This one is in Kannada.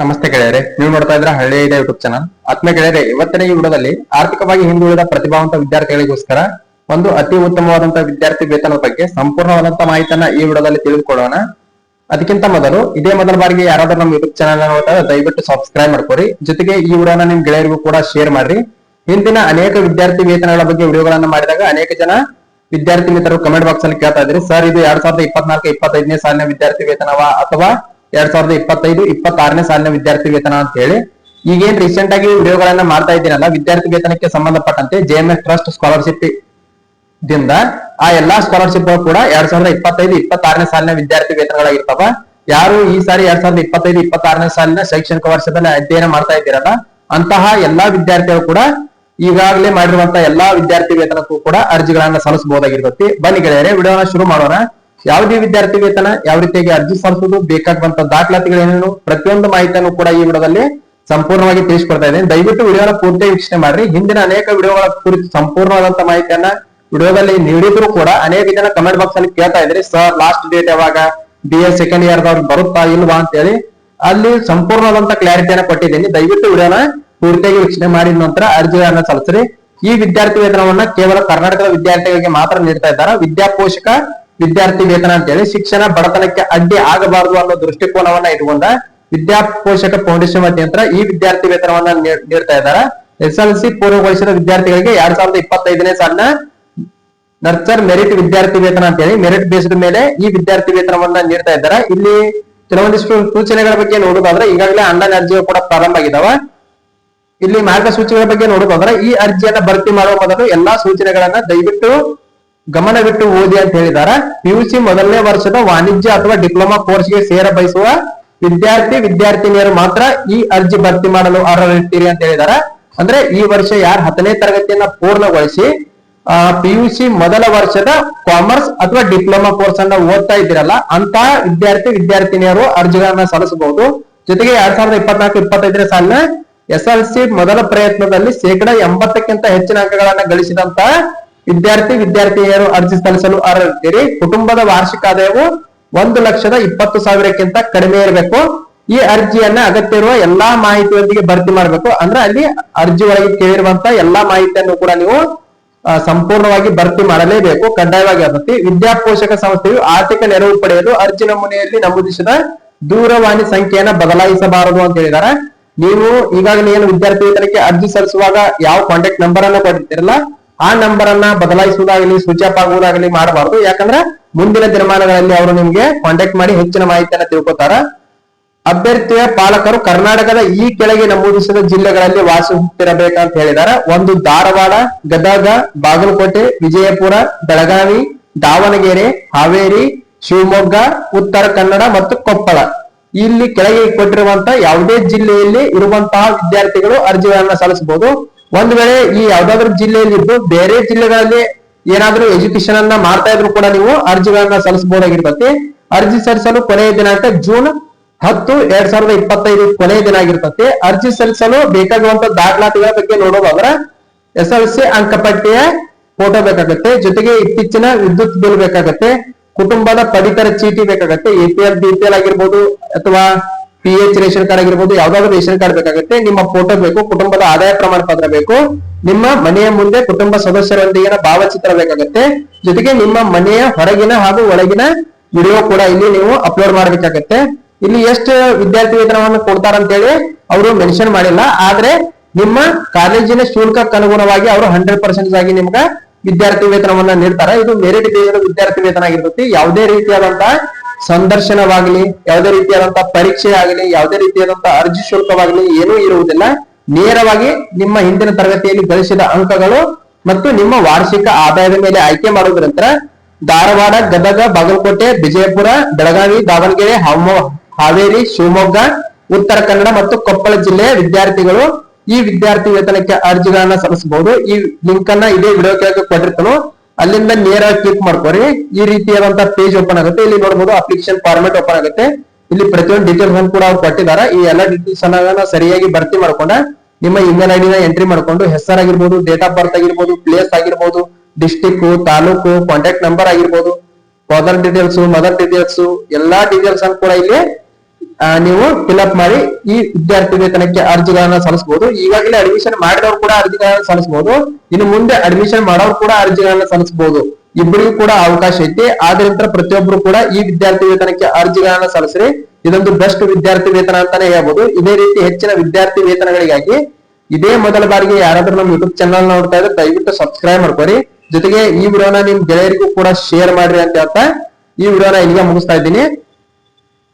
ನಮಸ್ತೆ ಗೆಳೆಯರೆ, ನೀವು ನೋಡ್ತಾ ಇದ್ರ ಹಳ್ಳಿ ಇದೆ ಯೂಟ್ಯೂಬ್ ಚಾನಲ್ ಆತ್ಮೀಯ ಗೆಳೆಯರೆ, ಇವತ್ತಿನ ಈ ವಿಡಿಯೋದಲ್ಲಿ ಆರ್ಥಿಕವಾಗಿ ಹಿಂದುಳಿದ ಪ್ರತಿಭಾವಂತ ವಿದ್ಯಾರ್ಥಿಗಳಿಗೋಸ್ಕರ ಒಂದು ಅತಿ ಉತ್ತಮವಾದಂತಹ ವಿದ್ಯಾರ್ಥಿ ವೇತನದ ಬಗ್ಗೆ ಸಂಪೂರ್ಣವಾದಂತಹ ಮಾಹಿತಿಯನ್ನ ಈ ವಿಡಿಯೋದಲ್ಲಿ ತಿಳಿದುಕೊಳ್ಳೋಣ. ಅದಕ್ಕಿಂತ ಮೊದಲು, ಇದೇ ಮೊದಲ ಬಾರಿಗೆ ಯಾರಾದ್ರೂ ನಮ್ಮ ಯೂಟ್ಯೂಬ್ ಚಾನಲ್ ನೋಡ್ತಾ ದಯವಿಟ್ಟು ಸಬ್ಸ್ಕ್ರೈಬ್ ಮಾಡ್ಕೊರಿ ಜೊತೆಗೆ ಈ ವಿಡಿಯೋನ ನಿಮ್ ಗೆಳೆಯರಿಗೂ ಕೂಡ ಶೇರ್ ಮಾಡ್ರಿ. ಹಿಂದಿನ ಅನೇಕ ವಿದ್ಯಾರ್ಥಿ ವೇತನಗಳ ಬಗ್ಗೆ ವಿಡಿಯೋಗಳನ್ನ ಮಾಡಿದಾಗ ಅನೇಕ ಜನ ವಿದ್ಯಾರ್ಥಿ ಮಿತ್ರರು ಕಮೆಂಟ್ ಬಾಕ್ಸ್ ಅಲ್ಲಿ ಕೇಳ್ತಾ ಇದ್ರಿ, ಸರ್, ಇದು ಎರಡ್ ಸಾವಿರದ ಇಪ್ಪತ್ನಾಲ್ಕು, ಇಪ್ಪತ್ತೈದನೇ ಸಾಲಿನ ವಿದ್ಯಾರ್ಥಿ ವೇತನವ ಅಥವಾ ಎರಡ್ ಸಾವಿರದ ಇಪ್ಪತ್ತೈದು, ಇಪ್ಪತ್ತಾರನೇ ಸಾಲಿನ ವಿದ್ಯಾರ್ಥಿ ವೇತನ ಅಂತ ಹೇಳಿ ಈಗೇನ್ ರೀಸೆಂಟ್ ಆಗಿ ವಿಡಿಯೋಗಳನ್ನ ಮಾಡ್ತಾ ಇದ್ದೀನಲ್ಲ ವಿದ್ಯಾರ್ಥಿ ವೇತನಕ್ಕೆ ಸಂಬಂಧಪಟ್ಟಂತೆ ಜೆ ಟ್ರಸ್ಟ್ ಸ್ಕಾಲರ್ಶಿಪ್ ದಿಂದ ಆ ಎಲ್ಲಾ ಸ್ಕಾಲರ್ಶಿಪ್ ಕೂಡ ಎರಡ್ ಸಾವಿರದ ಇಪ್ಪತ್ತೈದು, ಇಪ್ಪತ್ತಾರನೇ ಸಾಲಿನ ವಿದ್ಯಾರ್ಥಿ ವೇತನಗಳಾಗಿರ್ತಾವ ಯಾರು ಈ ಸಾರಿ ಎರಡ್ ಸಾವಿರದ ಇಪ್ಪತ್ತೈದು, ಇಪ್ಪತ್ತಾರನೇ ಸಾಲಿನ ಶೈಕ್ಷಣಿಕ ವರ್ಷದಲ್ಲಿ ಅಧ್ಯಯನ ಮಾಡ್ತಾ ಇದ್ದೀರಲ್ಲ, ಅಂತಹ ಎಲ್ಲಾ ವಿದ್ಯಾರ್ಥಿಗಳು ಕೂಡ ಈಗಾಗಲೇ ಮಾಡಿರುವಂತಹ ಎಲ್ಲಾ ವಿದ್ಯಾರ್ಥಿ ವೇತನಕ್ಕೂ ಕೂಡ ಅರ್ಜಿಗಳನ್ನ ಸಲ್ಲಿಸಬಹುದಾಗಿರ್ತೈತಿ. ಬನ್ನಿ ಗೆಳೆಯರೆ, ವಿಡಿಯೋನ ಶುರು ಮಾಡೋಣ. ಯಾವುದೇ ವಿದ್ಯಾರ್ಥಿ ವೇತನ ಯಾವ ರೀತಿಯಾಗಿ ಅರ್ಜಿ ಸಲ್ಲಿಸುವುದು ಬೇಕಾಗುವಂತ ದಾಖಲಾತಿಗಳೇನೇನು ಪ್ರತಿಯೊಂದು ಮಾಹಿತಿಯನ್ನು ಕೂಡ ಈ ವಿಡಿಯೋದಲ್ಲಿ ಸಂಪೂರ್ಣವಾಗಿ ತಿಳಿಸ್ಕೊಡ್ತಾ ಇದ್ದೇನೆ. ದಯವಿಟ್ಟು ವಿಡಿಯೋನ ಪೂರ್ತಿ ವೀಕ್ಷಣೆ ಮಾಡ್ರಿ. ಹಿಂದಿನ ಅನೇಕ ವಿಡಿಯೋಗಳ ಕುರಿತು ಸಂಪೂರ್ಣವಾದಂತ ಮಾಹಿತಿಯನ್ನ ವಿಡಿಯೋದಲ್ಲಿ ನೀಡಿದ್ರು ಕೂಡ ಅನೇಕ ಜನ ಕಮೆಂಟ್ ಬಾಕ್ಸ್ ಅಲ್ಲಿ ಕೇಳ್ತಾ ಇದ್ರಿ ಸರ್ ಲಾಸ್ಟ್ ಡೇಟ್ ಯಾವಾಗ? ಬಿ ಎ ಸೆಕೆಂಡ್ ಇಯರ್ ದವ್ರು ಬರುತ್ತಾ ಇಲ್ವಾ? ಅಂತ ಹೇಳಿ ಅಲ್ಲಿ ಸಂಪೂರ್ಣವಾದಂತ ಕ್ಲಾರಿಟಿಯನ್ನು ಕೊಟ್ಟಿದ್ದೀನಿ. ದಯವಿಟ್ಟು ವಿಡಿಯೋನ ಪೂರ್ತಿಯಾಗಿ ವೀಕ್ಷಣೆ ಮಾಡಿದ ನಂತರ ಅರ್ಜಿಗಳನ್ನ ಸಲ್ಲಿಸ್ರಿ. ಈ ವಿದ್ಯಾರ್ಥಿ ವೇತನವನ್ನ ಕೇವಲ ಕರ್ನಾಟಕದ ವಿದ್ಯಾರ್ಥಿಗಳಿಗೆ ಮಾತ್ರ ನೀಡ್ತಾ ಇದ್ದಾರೆ? ವಿದ್ಯಾಪೋಷಕ ವಿದ್ಯಾರ್ಥಿ ವೇತನ ಅಂತ ಹೇಳಿ ಶಿಕ್ಷಣ ಬಡತನಕ್ಕೆ ಅಡ್ಡಿ ಆಗಬಾರದು ಅನ್ನೋ ದೃಷ್ಟಿಕೋನವನ್ನ ಇಟ್ಕೊಂಡ ವಿದ್ಯಾಪೋಷಕ ಫೌಂಡೇಶನ್ ಮಧ್ಯಂತರ ಈ ವಿದ್ಯಾರ್ಥಿ ವೇತನವನ್ನ ನೀಡ್- ನೀಡ್ತಾ ಇದ್ದಾರೆ. ಎಸ್ ಎಲ್ ಸಿ ಪೂರ್ವಗೊಳಿಸಿದ ವಿದ್ಯಾರ್ಥಿಗಳಿಗೆ ಎರಡ್ ಸಾವಿರದ ಇಪ್ಪತ್ತೈದನೇ ಸಾಲಿನ ನರ್ಚರ್ ಮೆರಿಟ್ ವಿದ್ಯಾರ್ಥಿ ವೇತನ ಅಂತ ಹೇಳಿ ಮೆರಿಟ್ ಬೇಸ್ಡ್ ಮೇಲೆ ಈ ವಿದ್ಯಾರ್ಥಿ ವೇತನವನ್ನ ನೀಡ್ತಾ ಇದ್ದಾರೆ. ಇಲ್ಲಿ ಕೆಲವೊಂದಿಷ್ಟು ಸೂಚನೆಗಳ ಬಗ್ಗೆ ನೋಡೋದಾದ್ರೆ ಈಗಾಗಲೇ ಆನ್ಲೈನ್ ಅರ್ಜಿಗಳು ಕೂಡ ಪ್ರಾರಂಭ ಆಗಿದಾವ. ಇಲ್ಲಿ ಮಾರ್ಗಸೂಚಿಗಳ ಬಗ್ಗೆ ನೋಡೋದಾದ್ರೆ ಈ ಅರ್ಜಿಯನ್ನ ಭರ್ತಿ ಮಾಡುವ ಮೊದಲು ಎಲ್ಲಾ ಸೂಚನೆಗಳನ್ನ ದಯವಿಟ್ಟು ಗಮನವಿಟ್ಟು ಓದಿ ಅಂತ ಹೇಳಿದಾರ. ಪಿಯುಸಿ ಮೊದಲನೇ ವರ್ಷದ ವಾಣಿಜ್ಯ ಅಥವಾ ಡಿಪ್ಲೊಮಾ ಕೋರ್ಸ್ಗೆ ಸೇರ ಬಯಸುವ ವಿದ್ಯಾರ್ಥಿ, ವಿದ್ಯಾರ್ಥಿನಿಯರು ಮಾತ್ರ ಈ ಅರ್ಜಿ ಭರ್ತಿ ಮಾಡಲು ಅರ್ಹರಿರ್ತೀರಿ ಅಂತ ಹೇಳಿದಾರ. ಅಂದ್ರೆ ಈ ವರ್ಷ ಯಾರು ಹತ್ತನೇ ತರಗತಿಯನ್ನ ಪೂರ್ಣಗೊಳಿಸಿ ಪಿಯುಸಿ ಮೊದಲ ವರ್ಷದ ಕಾಮರ್ಸ್ ಅಥವಾ ಡಿಪ್ಲೊಮಾ ಕೋರ್ಸ್ ಅನ್ನ ಓದ್ತಾ ಇದ್ದೀರಲ್ಲ, ಅಂತ ವಿದ್ಯಾರ್ಥಿ, ವಿದ್ಯಾರ್ಥಿನಿಯರು ಅರ್ಜಿಗಳನ್ನ ಸಲ್ಲಿಸಬಹುದು. ಜೊತೆಗೆ ಎರಡ್ ಸಾವಿರದ ಇಪ್ಪತ್ನಾಲ್ಕು ಇಪ್ಪತ್ತೈದನೇ ಸಾಲಿನ ಎಸ್ ಎಲ್ ಸಿ ಮೊದಲ ಪ್ರಯತ್ನದಲ್ಲಿ ಶೇಕಡ ಎಂಬತ್ತಕ್ಕಿಂತ ಹೆಚ್ಚಿನ ಅಂಕಗಳನ್ನ ಗಳಿಸಿದಂತ ವಿದ್ಯಾರ್ಥಿ ವಿದ್ಯಾರ್ಥಿನಿಯರು ಅರ್ಜಿ ಸಲ್ಲಿಸಲು ಅರ್ಹರಿದ್ದೀರಿ. ಕುಟುಂಬದ ವಾರ್ಷಿಕ ಆದಾಯವು ಒಂದು ಲಕ್ಷದ ಇಪ್ಪತ್ತು ಸಾವಿರಕ್ಕಿಂತ ಕಡಿಮೆ ಇರಬೇಕು. ಈ ಅರ್ಜಿಯನ್ನ ಅಗತ್ಯ ಇರುವ ಎಲ್ಲಾ ಮಾಹಿತಿಯೊಂದಿಗೆ ಭರ್ತಿ ಮಾಡಬೇಕು. ಅಂದ್ರೆ ಅಲ್ಲಿ ಅರ್ಜಿ ಒಳಗೆ ಕೇಳಿರುವಂತ ಎಲ್ಲಾ ಮಾಹಿತಿಯನ್ನು ಕೂಡ ನೀವು ಸಂಪೂರ್ಣವಾಗಿ ಭರ್ತಿ ಮಾಡಲೇಬೇಕು. ಕಡ್ಡಾಯವಾಗಿ ಆಗುತ್ತೆ ವಿದ್ಯಾಪೋಷಕ ಸಂಸ್ಥೆಯು ಆರ್ಥಿಕ ನೆರವು ಪಡೆಯಲು ಅರ್ಜಿ ನಮೂನೆಯಲ್ಲಿ ನಮೂದಿಸಿದ ದೂರವಾಣಿ ಸಂಖ್ಯೆಯನ್ನ ಬದಲಾಯಿಸಬಾರದು ಅಂತ ಹೇಳಿದ್ದಾರೆ. ನೀವು ಈಗಾಗಲೇ ಏನು ವಿದ್ಯಾರ್ಥಿ ವೇತನಕ್ಕೆ ಅರ್ಜಿ ಸಲ್ಲಿಸುವಾಗ ಯಾವ ಕಾಂಟ್ಯಾಕ್ಟ್ ನಂಬರ್ ಅನ್ನು ಕೊಟ್ಟಿರ್ತೀರಲ್ಲ ಆ ನಂಬರ್ ಅನ್ನ ಬದಲಾಯಿಸುವುದಾಗಲಿ ಸ್ವಿಚ್ ಆಫ್ ಆಗುವುದಾಗಲಿ ಮಾಡಬಾರದು. ಯಾಕಂದ್ರೆ ಮುಂದಿನ ದಿನಮಾನಗಳಲ್ಲಿ ಅವರು ನಿಮ್ಗೆ ಕಾಂಟ್ಯಾಕ್ಟ್ ಮಾಡಿ ಹೆಚ್ಚಿನ ಮಾಹಿತಿಯನ್ನ ತಿಳ್ಕೊತಾರ. ಅಭ್ಯರ್ಥಿಯ ಪಾಲಕರು ಕರ್ನಾಟಕದ ಈ ಕೆಳಗೆ ನಮೂದಿಸಿದ ಜಿಲ್ಲೆಗಳಲ್ಲಿ ವಾಸಿಸುತ್ತಿರಬೇಕಂತ ಹೇಳಿದಾರ ಒಂದು ಧಾರವಾಡ, ಗದಗ, ಬಾಗಲಕೋಟೆ, ವಿಜಯಪುರ, ಬೆಳಗಾವಿ, ದಾವಣಗೆರೆ, ಹಾವೇರಿ, ಶಿವಮೊಗ್ಗ, ಉತ್ತರ ಕನ್ನಡ ಮತ್ತು ಕೊಪ್ಪಳ. ಇಲ್ಲಿ ಕೆಳಗೆ ಕೊಟ್ಟಿರುವಂತಹ ಯಾವುದೇ ಜಿಲ್ಲೆಯಲ್ಲಿ ಇರುವಂತಹ ವಿದ್ಯಾರ್ಥಿಗಳು ಅರ್ಜಿಗಳನ್ನ ಸಲ್ಲಿಸಬಹುದು. ಒಂದು ವೇಳೆ ಈ ಯಾವ್ದಾದ್ರು ಜಿಲ್ಲೆಯಲ್ಲಿ ಇದ್ದು ಬೇರೆ ಜಿಲ್ಲೆಗಳಲ್ಲಿ ಏನಾದ್ರೂ ಎಜುಕೇಶನ್ ಅನ್ನ ಮಾಡ್ತಾ ಇದ್ರು ಕೂಡ ನೀವು ಅರ್ಜಿಗಳನ್ನ ಸಲ್ಲಿಸಬಹುದಾಗಿರ್ತತಿ. ಅರ್ಜಿ ಸಲ್ಲಿಸಲು ಕೊನೆಯ ದಿನಾಂಕ ಜೂನ್ ಹತ್ತು ಎರಡ್ ಸಾವಿರದ ಇಪ್ಪತ್ತೈದು ಕೊನೆಯ ದಿನ ಆಗಿರ್ತತಿ. ಅರ್ಜಿ ಸಲ್ಲಿಸಲು ಬೇಕಾಗುವಂತ ದಾಖಲಾತಿಗಳ ಬಗ್ಗೆ ನೋಡೋದಾದ್ರೆ ಎಸ್ ಎಲ್ ಸಿ ಅಂಕಪಟ್ಟಿಯ ಫೋಟೋ ಬೇಕಾಗತ್ತೆ. ಜೊತೆಗೆ ಇತ್ತೀಚಿನ ವಿದ್ಯುತ್ ಬಿಲ್ ಬೇಕಾಗತ್ತೆ. ಕುಟುಂಬದ ಪಡಿತರ ಚೀಟಿ ಬೇಕಾಗತ್ತೆ. A P L B P L ಆಗಿರ್ಬೋದು ಅಥವಾ ಪಿ ಎಚ್ ರೇಷನ್ ಕಾರ್ಡ್ ಆಗಿರ್ಬೋದು, ಯಾವ್ದಾದ್ರು ರೇಷನ್ ಕಾರ್ಡ್ ಬೇಕಾಗುತ್ತೆ. ನಿಮ್ಮ ಫೋಟೋ ಬೇಕು, ಕುಟುಂಬದ ಆದಾಯ ಪ್ರಮಾಣ ಪತ್ರ ಬೇಕು. ನಿಮ್ಮ ಮನೆಯ ಮುಂದೆ ಕುಟುಂಬ ಸದಸ್ಯರೊಂದಿಗೆ ಭಾವಚಿತ್ರ ಬೇಕಾಗುತ್ತೆ. ಜೊತೆಗೆ ನಿಮ್ಮ ಮನೆಯ ಹೊರಗಿನ ಹಾಗೂ ಒಳಗಿನ ವಿಡಿಯೋ ಕೂಡ ಇಲ್ಲಿ ನೀವು ಅಪ್ಲೋಡ್ ಮಾಡಬೇಕಾಗತ್ತೆ. ಇಲ್ಲಿ ಎಷ್ಟು ವಿದ್ಯಾರ್ಥಿ ವೇತನವನ್ನು ಕೊಡ್ತಾರಂತೇಳಿ ಅವರು ಮೆನ್ಷನ್ ಮಾಡಿಲ್ಲ. ಆದ್ರೆ ನಿಮ್ಮ ಕಾಲೇಜಿನ ಶುಲ್ಕಕ್ಕೆ ಅನುಗುಣವಾಗಿ ಅವರು ಹಂಡ್ರೆಡ್ ಪರ್ಸೆಂಟ್ ಆಗಿ ನಿಮ್ಗ ವಿದ್ಯಾರ್ಥಿ ವೇತನವನ್ನ ನೀಡ್ತಾರೆ. ಇದು ಮೆರಿಟ್ ಬೇಸ್ಡ್ ವಿದ್ಯಾರ್ಥಿ ವೇತನ ಆಗಿರ್ತೈತಿ ಯಾವುದೇ ರೀತಿಯಾದಂತಹ ಸಂದರ್ಶನವಾಗಲಿ, ಯಾವುದೇ ರೀತಿಯಾದಂತಹ ಪರೀಕ್ಷೆ ಆಗಲಿ, ಯಾವುದೇ ರೀತಿಯಾದಂತಹ ಅರ್ಜಿ ಶುಲ್ಕವಾಗಲಿ ಏನೂ ಇರುವುದಿಲ್ಲ. ನೇರವಾಗಿ ನಿಮ್ಮ ಹಿಂದಿನ ತರಗತಿಯಲ್ಲಿ ಗಳಿಸಿದ ಅಂಕಗಳು ಮತ್ತು ನಿಮ್ಮ ವಾರ್ಷಿಕ ಆದಾಯದ ಮೇಲೆ ಆಯ್ಕೆ ಮಾಡುವುದರಿಂದ ಧಾರವಾಡ, ಗದಗ, ಬಾಗಲಕೋಟೆ, ವಿಜಯಪುರ, ಬೆಳಗಾವಿ, ದಾವಣಗೆರೆ ಹಾವೇರಿ, ಶಿವಮೊಗ್ಗ, ಉತ್ತರ ಕನ್ನಡ ಮತ್ತು ಕೊಪ್ಪಳ ಜಿಲ್ಲೆಯ ವಿದ್ಯಾರ್ಥಿಗಳು ಈ ವಿದ್ಯಾರ್ಥಿ ವೇತನಕ್ಕೆ ಅರ್ಜಿಗಳನ್ನ ಸಲ್ಲಿಸಬಹುದು. ಈ ಲಿಂಕ್ ಅನ್ನ ಇದೇ ವಿಡಿಯೋ ಕೆಳಗೆ ಕೊಟ್ಟಿರ್ತಾನು. ಅಲ್ಲಿಂದ ನೇರ ಕ್ಲಿಕ್ ಮಾಡ್ಕೊರಿ. ಈ ರೀತಿಯಾದಂತಹ ಪೇಜ್ ಓಪನ್ ಆಗುತ್ತೆ. ಇಲ್ಲಿ ನೋಡಬಹುದು ಅಪ್ಲಿಕೇಶನ್ ಫಾರ್ಮೆಟ್ ಓಪನ್ ಆಗುತ್ತೆ. ಇಲ್ಲಿ ಪ್ರತಿಯೊಂದು ಡೀಟೇಲ್ಸ್ ಅನ್ನು ಕೂಡ ಅವ್ರು ಕೊಟ್ಟಿದ್ದಾರೆ. ಈ ಎಲ್ಲ ಡೀಟೇಲ್ಸ್ ಅನ್ನ ಸರಿಯಾಗಿ ಭರ್ತಿ ಮಾಡ್ಕೊಂಡ. ನಿಮ್ಮ ಇಮೇಲ್ ಐಡಿನ ಎಂಟ್ರಿ ಮಾಡ್ಕೊಂಡು ಹೆಸರಾಗಿರ್ಬೋದು ಡೇಟ್ ಆಫ್ ಬರ್ತ್ ಆಗಿರ್ಬೋದು ಪ್ಲೇಸ್ ಆಗಿರ್ಬೋದು ಡಿಸ್ಟಿಕ್ ತಾಲೂಕು ಕಾಂಟ್ಯಾಕ್ಟ್ ನಂಬರ್ ಆಗಿರ್ಬೋದು ಫಾದರ್ ಡೀಟೇಲ್ಸ್ ಮದರ್ ಡೀಟೇಲ್ಸ್ ಎಲ್ಲಾ ಡೀಟೇಲ್ಸ್ ಅನ್ನು ಕೂಡ ಇಲ್ಲಿ ನೀವು ಫಿಲ್ಅಪ್ ಮಾಡಿ ಈ ವಿದ್ಯಾರ್ಥಿ ವೇತನಕ್ಕೆ ಅರ್ಜಿಗಳನ್ನ ಸಲ್ಲಿಸಬಹುದು ಈಗಾಗಲೇ ಅಡ್ಮಿಷನ್ ಮಾಡಿದವರು ಕೂಡ ಅರ್ಜಿಗಳನ್ನ ಸಲ್ಲಿಸಬಹುದು ಇನ್ನು ಮುಂದೆ ಅಡ್ಮಿಷನ್ ಮಾಡೋರು ಕೂಡ ಅರ್ಜಿಗಳನ್ನ ಸಲ್ಲಿಸಬಹುದು ಇಬ್ಬರಿಗೂ ಕೂಡ ಅವಕಾಶ ಐತಿ. ಆದ್ರಿಂದ ಪ್ರತಿಯೊಬ್ಬರು ಕೂಡ ಈ ವಿದ್ಯಾರ್ಥಿ ವೇತನಕ್ಕೆ ಅರ್ಜಿಗಳನ್ನ ಸಲ್ಲಿಸ್ರಿ. ಇದೊಂದು ಬೆಸ್ಟ್ ವಿದ್ಯಾರ್ಥಿ ವೇತನ ಅಂತಾನೆ ಹೇಳ್ಬಹುದು ಇದೇ ರೀತಿ ಹೆಚ್ಚಿನ ವಿದ್ಯಾರ್ಥಿ ವೇತನಗಳಿಗಾಗಿ ಇದೇ ಮೊದಲ ಬಾರಿಗೆ ಯಾರಾದ್ರೂ ನಮ್ಮ ಯೂಟ್ಯೂಬ್ ಚಾನಲ್ ನೋಡ್ತಾ ಇದ್ರೆ ದಯವಿಟ್ಟು ಸಬ್ಸ್ಕ್ರೈಬ್ ಮಾಡ್ಕೊರಿ. ಜೊತೆಗೆ ಈ ವಿಡಿಯೋನ ನಿಮ್ ಗೆಳೆಯರಿಗೂ ಕೂಡ ಶೇರ್ ಮಾಡ್ರಿ ಅಂತ ಹೇಳ್ತಾ ಈ ವಿಡಿಯೋನ ಇಲ್ಲಿಗೆ ಮುಗಿಸ್ತಾ ಇದ್ದೀನಿ.